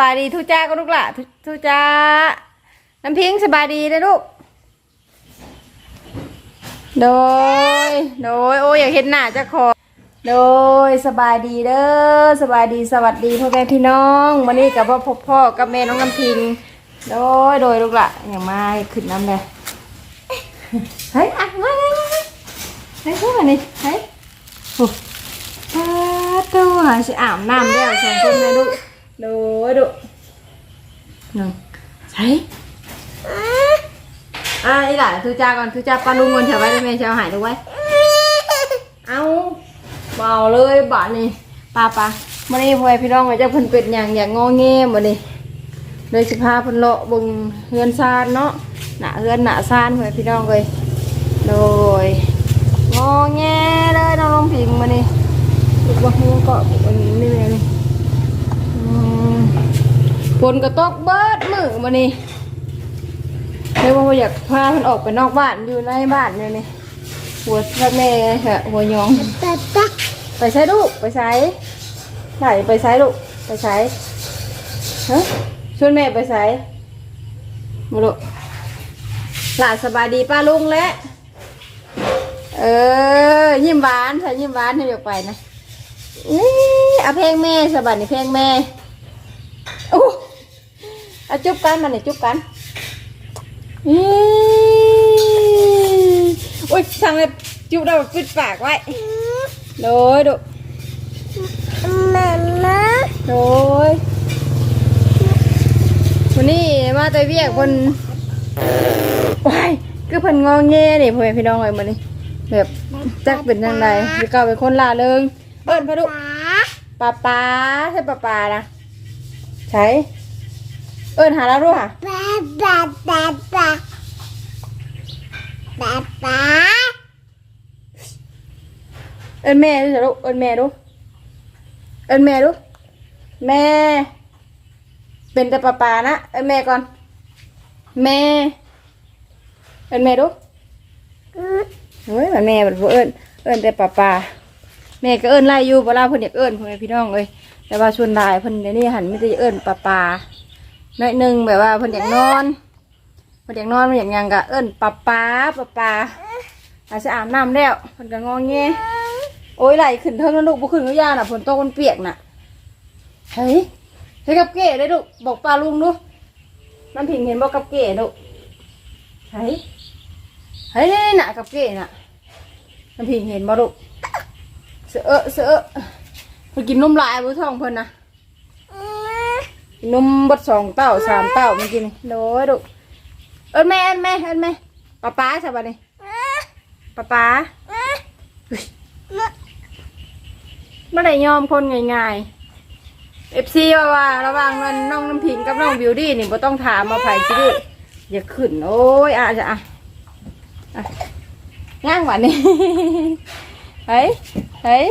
บายดีทุจ้าก็ลูกละทุจ้า น้ำพิงสบายดีนะลูก โดย โดย โอ้ยอยากเห็นหน้าเจะขอ โดยสบายดีเด้อสบายดีสวัสดีพ่อแม่พี่น้องวันนี้กับพ่อพบพ่อกับแม่น้องน้ำพิง โดย โดยลูกละอย่างมาขึ้นน้ำเลยเฮ้ยอะมามามาเฮ้ยเข้ามานี่เฮ้ยโอ้ปาตัวจะอาบน้ำแล้วสองคนแม่ลูก โดยดูหนึ่งเฮ้ยอะนี่แหละทุจ้าก่อนทุจ้าปลาลุงก่อนเฉยไว้ได้ไหมเฉยหายดูไว้เอาเบาเลยบาทนี่ปลาปลามื่อนี้พ่อแม่พี่น้องว่าจะเพิ่นเป็ดอย่างอย่างงอแงมื่อนี้เลยสิพาเพิ่นเลาะเบิ่งเฮือนซานเนาะหน้าเฮือนหน้าซานพ่อแม่พี่น้องเลยโดยงอแงเลยน้องลงพิงมื่อนี้ลูกว่าฮู้ก็อันนี้แม่นี่อืม ฝนก็ตกเบิดมือมื่อนี้เลยว่าอยากพาเพิ่นออกไปนอกบ้านอยู่ในบ้านอยู่นี่หัวพระแม่ฮะหัวยองไปใช้ลูกไปใช้ไหนไปใช้ลูกไปใช้ฮะชวนแม่ไปใช้มาลูกหลานสบายดีป้าลุงและเออยิ้มหวานใส่ยิ้มหวานให้เดี๋ยวไปนะนี่เอาเพลงแม่สบายนี่เพลงแม่ เอาจุ๊บกันมาเนี่ยจุ๊บกันนี่โอ้ยสั่งเลยจุ๊บเราปิดปากไว้โดยดูโดยวันนี้มาแต่เวียกคนว้ายคือเพิ่นงอแงนี่พ่อแม่พี่น้องเลยมันนี่แบบจักเป็นยังไงคือเก่าเป็นคนล่าเริงเอิ้นพะดุป้าป้าใช่ป้าป้านะใช่ เอิ้นหาแล้วรู้ค่ะเอิ้นแม่ดูสิลูกเอิ้นแม่ดูเอิ้นแม่ดูแม่ เป็นแต่ป้าป้านะเอิ้นแม่ก่อน แม่เอิ้นแม่ดูเฮ้ยมันแม่มันบ่เอิ้นเอิ้นแต่ป้าป้าแม่ก็เอิ้นไล่อยู่เวลาเพิ่นอยากเอิ้นพ่อแม่พี่น้องเอ้ยแต่ว่าชวนได้เพิ่นเดี๋ยวนี้หันไม่ได้เอิ้นป้าป้า น้อยหนึ่งแบบว่าเพิ่นอยากนอนเพิ่นอยากนอนเพิ่นอยากหยังก็เอิ้นป้าป้าป้าป้าอาจจะอาบน้ำแล้วเพิ่นก็งอแงโอ้ยไหลขึ้นเทิงแล้วลูกบ่ขึ้นก็ย่าน่ะฝนตกมันเปียกน่ะเฮ้ยเฮ้ยกับเก๋ได้ลูกบอกป้าลุงดูน้ำผิงเห็นบอกกับเก๋ลูกเฮ้ยเฮ้ยนี่น่ะกับเก๋น่ะน้ำพิงเห็นบ่ลูกเสือเสือเพิ่นกินนมลายบ่ท้องเพิ่นนะ นนมบดสองเต้าสามเต้าเมื่อกี้นี่โดยลูกเอิ้นแม่เอิ้นแม่เอิ้นแม่ป้าป้าใช่ป่ะนี่ป้าป้าเมื่อไหร่ยอมคนง่ายๆเอฟซีว่าว่าระหว่างนั้นน้องน้ำพิงกับน้องบิวดี้นี่บ่ต้องถามมาไผสิดื้ออย่าขึ้น โอ้ยอาจจะอะง่างกว่านี้เฮ้ยเฮ้ย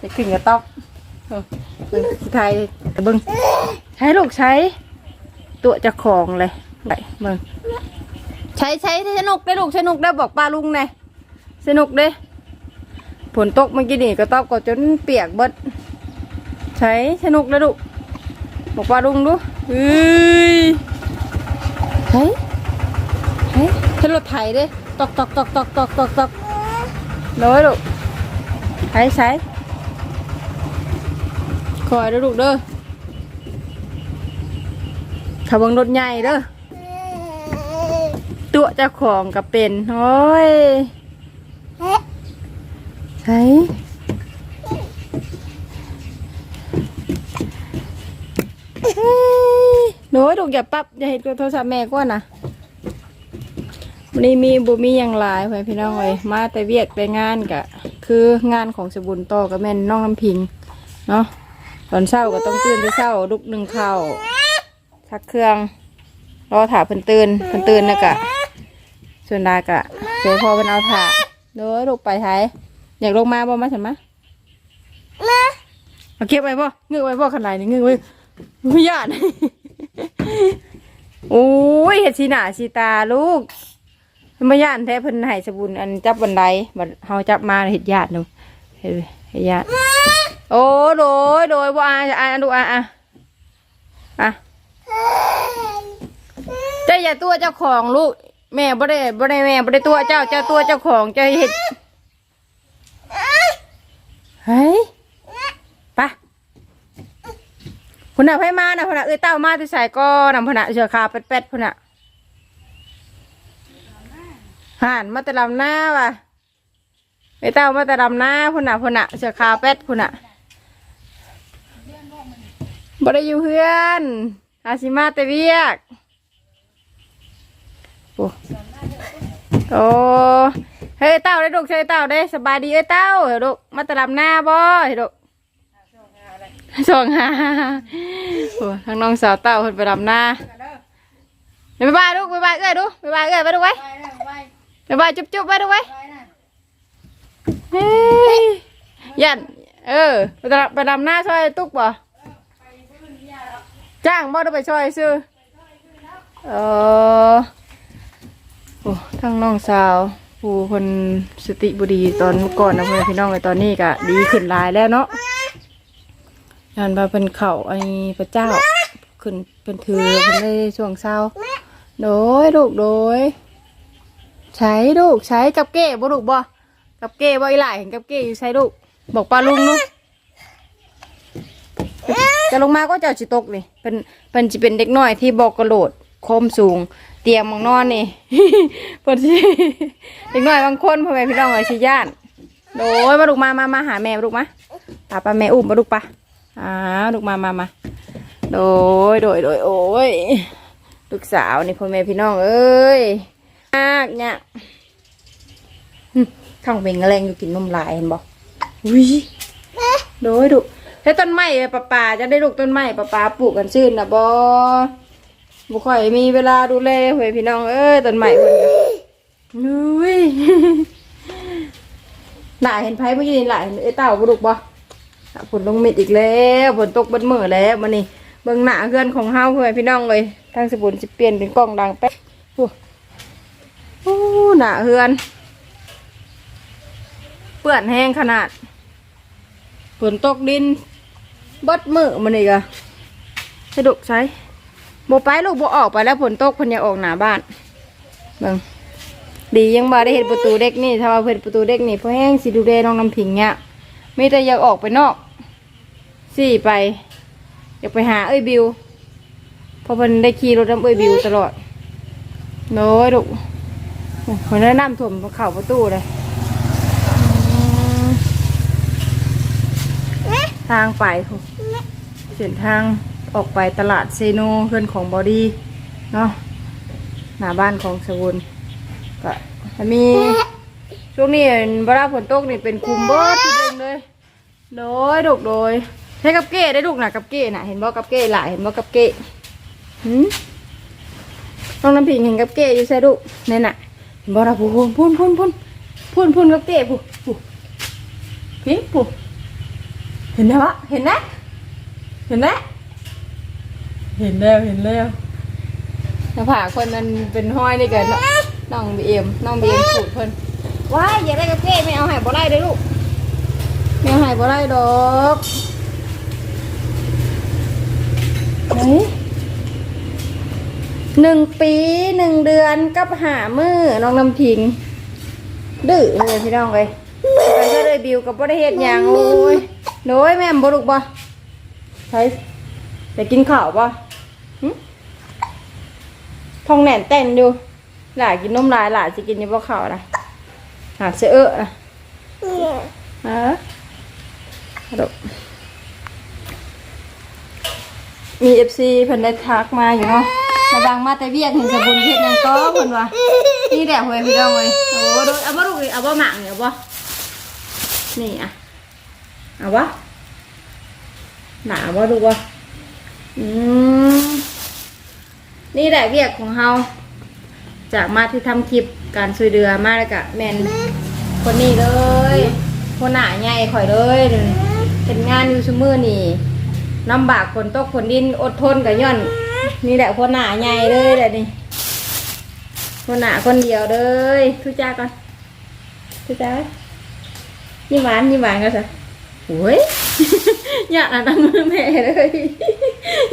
จะขึ้นกับต๊อกเออเบิ่งสิ ไทยเบิ้งใช้ลูกใช้ ตัวจะของเลยไปเบิ้งใช้ใช้สนุกได้ลูกสนุกได้บอกป้าลุงไงสนุกเด้ฝนตกเมื่อกี้นี่ก็ตอบก็จนเปียกเบิดใช้สนุกได้ลูกบอกป้าลุงดูเฮ้ยเฮ้ยเฮ้ยใช้รถไถเด้ตอกตอกตอกตอกตอกตอกตอกน้อยลูกใช้ใช้ อยเด้อลูกเด้อขับเบังรถใหญ่เด้อตัวเจ้าของก็เป็นโอ้ยใช่เฮ้ยหนูลูกอย่าปั๊บอย่าเห็นโทรศัพท์แม่ก่อนนะวันนี้มีบุมีอย่างหลายไว้พี่น้องเลยมาแต่เวียกแต่งานกะคืองานของสบุญต่อกับแม่นน้องน้ำพิงเนาะ ตอนเช้าก็ต้องตื่นแต่เช้าลุกหนึ่งข้าวชักเครื่องรอถาเพิ่นตื่นเพิ่นตื่นนะกะส่วนดากะเสียพอเป็นเอาถาเด้อลูกไปไทยอยากลงมาบ่มาฉันมาเอาเก็บไว้บ่เงือกไว้บ่ขนาดนี้เงือกไว้ไม่ยานโอ้ยเห็ดสีหน้าสีตาลูกไมาย่านแท้เพิ่นให้สบุญอันจับบันไดบัดเฮาจับมาเฮ็ดญาติหนูเฮ็ดเฮ็ดญาติ โอ้โดยโดยบ่อาอ่าดูอ่าอ่าอะเจ้าอย่าตัวเจ้าของลูก แม่บ่ได้บ่ได้แม่บ่ได้ตัวเจ้าเจ้าตัวเจ้าของเจ้าเห็ดเฮ้ยปะพุ่นน่ะไผมาน่ะพุ่นน่ะเอ้ยเต้ามาที่ใส่ก็นำพุ่นน่ะเสือขาวเป็ดๆพุ่นน่ะห่านมาแต่ลำหน้าว่ะไอ้เต้ามาแต่ลำหน้าพุ่นน่ะพุ่นน่ะเสือขาวเป็ดพุ่นน่ะ บ่ได้อยู่เพื่อนอาสิมาแต่เวียกโอ้โอ้เฮ้ยเต้าได้ลูกเฮ้ยเต้าได้สบายดีเอ้ยเต้าเฮ้ยลูกมาตะลำหน้าบ่เฮ้ยลูกส่งหาโอ้ทางน้องสาวเต้าเพิ่นไปลำหน้าเดี๋ยวบ๊ายบายลูกบ๊ายบายเอ้ยดูบ๊ายบายเอ้ยไปดูไว้บ๊ายบายจุ๊บจุ๊บไปดูไว้เฮ้ยยันเออไปตะไปลำหน้าช่วยตุ๊กบ่ จ้างบ่ได้ไปช่วยซื้อเออโอ้ทั้งน้องสาวผู้คนสติบุดีตอนเมื่อก่อนนะเพื่อนพี่น้องในตอนนี้ก็ดีขึ้นหลายแล้วเนาะยานมาเป็นเข่าไอ้พระเจ้าขึ้นเป็นถือเป็นได้ช่วงเศร้าโดยลูกโดย ใช้ลูกใช้กับเก้บ่ลูกบ่กับเก้บ่อีหล่ายเห็นกับเก้อยู่ใช้ลูกบอกปลาลุงลูก จะลงมาก็เจ้าจิตกนี่เป็นเป็นจะเป็นเด็กน้อยที่บอกกระโดดโคมสูง เตียงมังนอนนี่เปิดสิเด็กน้อยบางคนพ่อแม่พี่น้องไอ้ชิย่านโดยมาลูกมามามาหาแม่ลูกมาตาปาแม่อุ้มมาลูกปะอ่าลูกมามามาโดยโดยโดยโอ้ยลูกสาวนี่พ่อแม่พี่น้องเอ้ยมากเนี่ยข้างเป็นแรงอยู่กินนมลายเห็นบอกอุ้ยโดยดุ ถ้าต้นไม้ป่าป่าจะได้ลูกต้นไม้ป่าป่าปลูกกันซื่นนะบอบุค่อยมีเวลาดูแลเฮ้ยพี่น้องเอ้ยต้นไม้คนนุ้ยหลายเห็นไผ่เมื่อกี้นี่หลายเห็นไอ้เต่าบุรุกบ่ฝนลงเม็ดอีกแล้วฝนตกเบัดมือแล้วมันนี่เบิ่งหน้าเพื่อนของเฮาเพื่อนพี่น้องเลยทางสบุนสิเปลี่ยนเป็นกล้องดังแป๊บโอ้โอ้หน้าเพื่อนเปื้อนแห้งขนาดฝนตกดินเบดมือมันอีกอะสะดุกใช้โบไปลูกโบออกไปแล้วฝนตกพันยากออกหนาบ้านเบิ่งดียังบ่ได้เห็นประตูเด็กนี่ถ้าว่าเพิ่นประตูเด็กนี่เพราะแห้งสิดูแลน้องน้ำผิงเนี่ยมีแต่อยากออกไปนอกสี่ไป อยากไปหาเอ้ยบิวเพราะเพิ่นได้ขี่รถน้ำเอ้ยบิวตลอดโน้ยลูกโอ้ยคนนั้นน้ำท่วมเข่าประตูเลยทางไปค่ะเส้นทางออกไปตลาดเซโนเพื่อนของบอดี้เนาะหน้าบ้านของสวุนก็จะมีช่วงนี้เวลาฝนตกนี่เป็นคุมเบิร์ดที่เดิมเลยโดยลูกโดยให้กับเก้ได้ลูกนะกับเก้น่ะเห็นบ่กับเก้หลายเห็นบ่กับเก้หืมน้องน้ำพิงเห็นกับเก้อยู่ใช่ลูกนี่นน่ะเห็นบ่เราพูนพูนพูนพูนพูนพูนกับเก้พูพูพิงพูเห็นไหมวะเห็นนะ เห็นนะเห็นแล้วเห็นแล้วหน้าผากคนมันเป็นห้อยนี่เกินเนาะน้องบีเอ็มน้องบีเอ็มสูดเพิ่นว้ายอย่าได้กระเก้ไม่เอาใหายบ่ได้เด้อลูกไม่เอาใหายบ่ได้ดอกไหนหนึ่งปีหนึ่งเดือนกับหามือน้องน้ำพิง ดื้อเลยพี่น้องเลยไปก็เลยบิวกับบ่ได้เฮ็ดหยังโอ้ยโดยแม่มบ่ลูกบ่ ใช่ไปกินข้าวบ่หึท้องแหน่นเต้นอยู่หลากินนมลายหลานสิกินอยู่บ่ข้าวนะหาเสื้อเอ้อนะฮะลูกมี FC เพิ่นได้ทักมาอยู่เนาะระดังมาแต่เวียกเห็นสบุญเฮ็ดหยังก็เพิ่นว่านี่แหละหวยพี่น้องเว้ยโอ้โดยเอาบ่ลูกเอาบ่หมักเนี่ยเอาบ่นี่อะเอาบ่ หนาบ่ลูกบ่อืมนี่แหละเวียกของเฮาจากมาที่ทำคลิปการช่วยเดือมาแล้วก็แมนคนนี้เลย คนหนาใหญ่ข่อยเลยเป็นงานอยู่ซุมื้อนี่ลำบากคนตกคนดินอดทนกับย้อน นี่แหละคนหนาใหญ่เลยแหละนี่คนหนาคนเดียวเลยทุจ้าก่อนทุจ้ายิ้มหวานยิ้มหวานกันสิโอ้ย อยากอะไรมือแม่เลย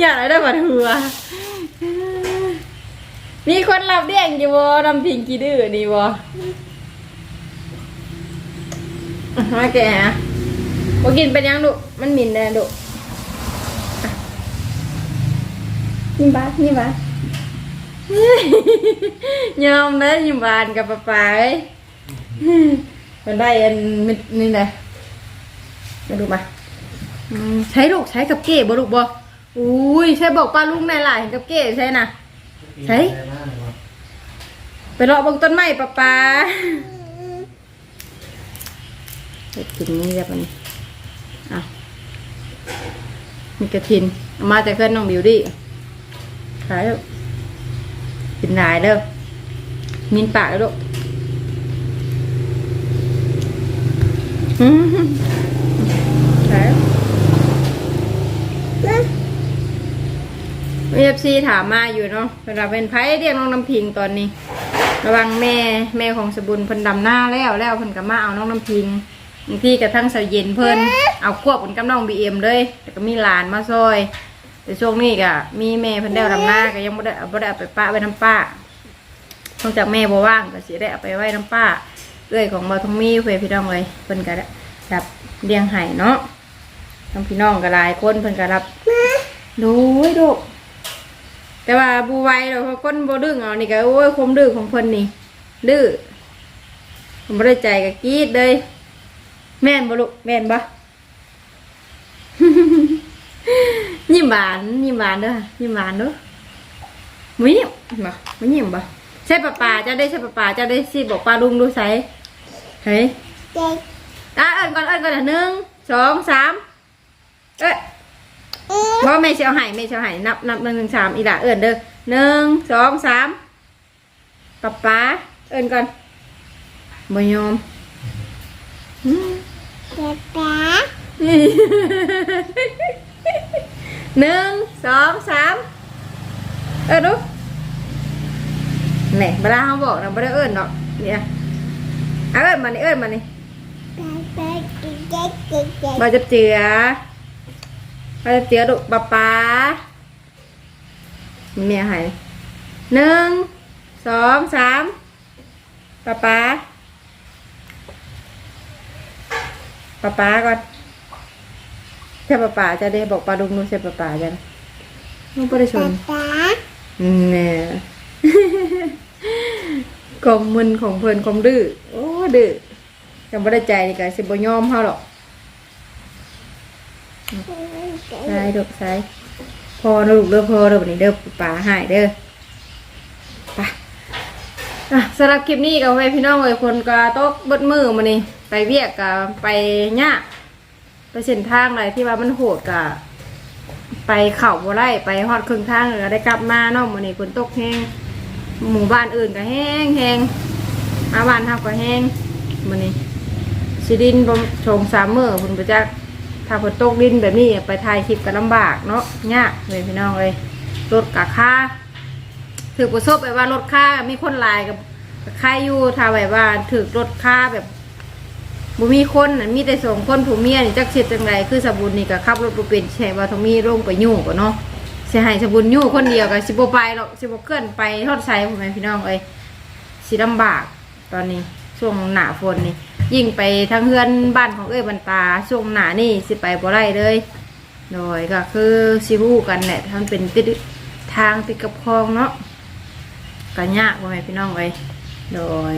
อยากอะไรได้บัดหัวมีคนรับเลี้ยงอยู่บ่นำพิงกี่ดื้อนี่บ่อะมาแกะบ่กินเป็นยังดุมันหมิ่นแน่ดุยิ้มบาสยิ้มบาสยอมนะยิ้มบานกับป้าป๋าเอ้ยมันได้อันมิดนี่แหละมาดูมา อืมใช้ลูกใช้กับเก๋บ่ลูกบ่อุ้ยใช้บอกป้าลุงในหลายกับเก๋ใช่นะ ใช่ ไปรอเบงต้นไม้ป้าป๋าเห็ดกินนี่แบบนี้อะมีกระทินเอามาแต่เพื่อนน้องบิวดี้ขายแล้วกินหลายเด้อมินปากแล้วลูกอืมขายแล้ว เอฟซีถามมาอยู่เนาะเวลาเป็นไพ่เรียกน้องน้ำพิงตอนนี้ ระวังแม่แม่ของสบุญเพิ่นดำหน้าแล้วแล้วเพิ่นก็มาเอาน้องน้ำพิงบางทีกระทั่งเสาเย็นเพิ่นเอาควบกันกับน้องบีเอ็มเลยแต่ก็มีหลานมาซอย แต่ช่วงนี้ก็มีแม่เพิ่นได้เอาดำหน้าก็ยังบ่ได้บ่ได้เอาไปป้าไว้น้ำป้านอกจากแม่บ่ว่างก็สิได้เอาไปไว้น้ำป้าเอื้อยของบ่ทองมีเพื่อพี่น้องเลยเพิ่นก็ได้รับเลี้ยงไห้เนาะทั้งพี่น้องก็หลายคนเพิ่นก็รับดูไว้ดู แต่ว่าบูไวเราเขาก้นบ่ดื้อเอานี่ก็โอ้ยความดื้อของเพิ่นนี่ดื้อผมบ่ได้ใจก็กรีดเลย แม่นบ่ลูกแม่นบ่ยิ้มหวานยิ้มหวานเด้อยิ้มหวานเด้อมึยิ้มบ่มึยิ้มบ่ใช่ป้าป่าเจะได้ใช่ป้าป่าเจะได้สิบอกป้าลุงดูใส่เฮ้ยอะเอิ้นก่อนเอิ้นก่อนอะหนึ่งสองสามเอ้ย บ่แม่สิเอาให้แม่สิเอาให้นับนับหนึ่งถึงสามอีหล่ะเอิ้นเด้อหนึ่งสองสามป้าป่าเอิ้นก่อนบ่ยอมอืมหนึ่งสองสามเออดูแหน่เวลาเขาบอกนะไม่ได้เอิ้นดอกเนี่ยเอาเอิ้นมานี่เอิ้นมานี่มาจะเจือ มาจะเจือดุปะป๊าเมียหายหนึ่งสองสามปะป๊าปะป๊าก่อนใช่ป่าป่าจะได้บอกปลาดุงนู้นใช่ป่าป่าจะนะนุ่งไม่ได้ชนเนี่ยความมึนของเพลินความดื้อโอ้ดื้อยังไม่ได้ใจนี่กันสิบยอมเขาหรอก ใช่ดอกใช่พอนะลูกเด้อพอเด้อวันนี้เด้อป่าหายเด้อไปสำหรับคลิปนี้ก็ให้พี่น้องเลยคนก็ตกเบดมือมานี่ไปเวียกกับไปเนี่ยไปเส้นทางอะไรที่ว่ามันโหดกะไปเข่าบ่ไร่ไปฮอดครึ่งทางก็ได้กลับมาเนาะมื้อนี้ฝนตกแห้งหมู่บ้านอื่นก็แห้งแห้งมาบ้านทับก็แห้งมื้อนี้สิดินชงสามมือพุ่นไปจัก ถ้าฝนตกดินแบบนี้ไปถ่ายคลิปก็ลำบากเนาะยากเลยพี่น้องเลยรถกะค่าถือประสบไปว่ารถค่ามีคนลายกับค่าอยู่ถ้าแบบว่าถือรถค่าแบบบ่มีคนมีแต่สองคนผู้เมียนี่จักเสียจังไดคือสบุญนี่ก็ขับรถบ่เป็นแช่ว่าต้องมีลงไปยู่ก็เนาะเสิให้สบุญยู่คนเดียวก็สิบ่ไปหรอกสิบ่เคลื่อนไปทอดไสพ่อแม่พี่น้องเอ้ยสิลำบากตอนนี้ช่วงหนาฝนนี่ ยิ่งไปทางเฮือนบ้านของเอ้ยบรรตาช่วงหนานี่สิไปบ่ได้เลยโดยก็คือสิฮู้กันแหละทำเป็นติดทางติดกับคลองเนาะก็ยากพ่อแม่พี่น้องเอ้ยโดย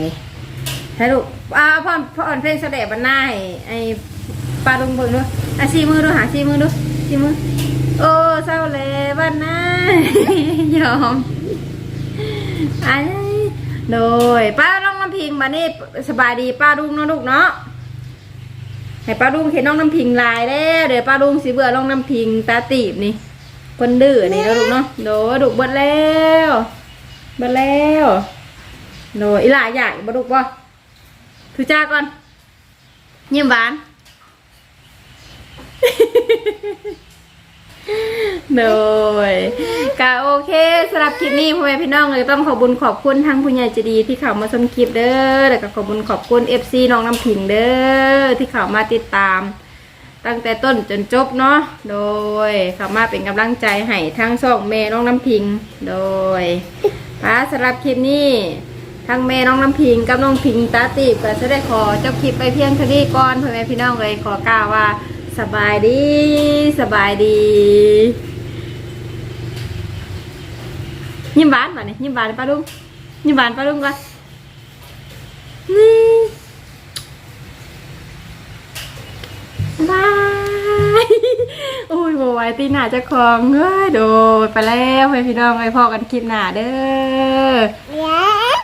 ให้ลูกอ่าพ่อพ่อเพลงแสดงบรรณาให้ไอ้ปลาลงเบิ่งดูอะซีมือดูหาซีมือดูซีมือโอ้เศร้าเลยบรรณายอมไอ้ โดยป้าน้องน้ำพิงมานี่สบายดีป้าลุงเนาะลูกเนาะให้ป้าลุงเห็นน้องน้ำพิงลายแล้วเดี๋ยวป้าลุงสิเบื่อน้องน้ำพิงตาตีบนี่คนดื้อนี่แล้วลูกเนาะโดยดุเบิดแล้วเบิดแล้วโดยอีหลาใหญ่บ่ดุบ่ถือจ้าก่อนเยี่ยมหวาน โดยก็โอเคสำหรับคลิปนี้พ่อแม่พี่น้องเลยต้องขอบุญขอบคุณทั้งผู้ใหญ่ใจดีที่เข้ามาชมคลิปเด้อแล้วก็ขอบุญขอบคุณ FC น้องน้ำผิงเด้อที่เข้ามาติดตาม ตั้งแต่ต้นจนจบเนาะโดยเข้ามาเป็นกำลังใจให้ทั้งสองแม่น้องน้ำพิง โดยพาสำหรับคลิปนี้ทั้งแม่น้องน้ำพิงกับน้องพิงตาตีบก็จะได้ขอจบคลิปไปเพียงเท่านี้ก่อนพ่อแม่พี่น้องเลยขอกล่าวว่า สบายดีสบายดียิ้มหวานป่ะนี่ยิ้มหวานป้าลุงยิ้มหวานป้าลุงก่อนนี่บายโอ้ยบไหวตีหน้าจะคลองเอ้ยโดดไปแล้วไปพี่น้องไปพอกันคลิปหน้าเด้อ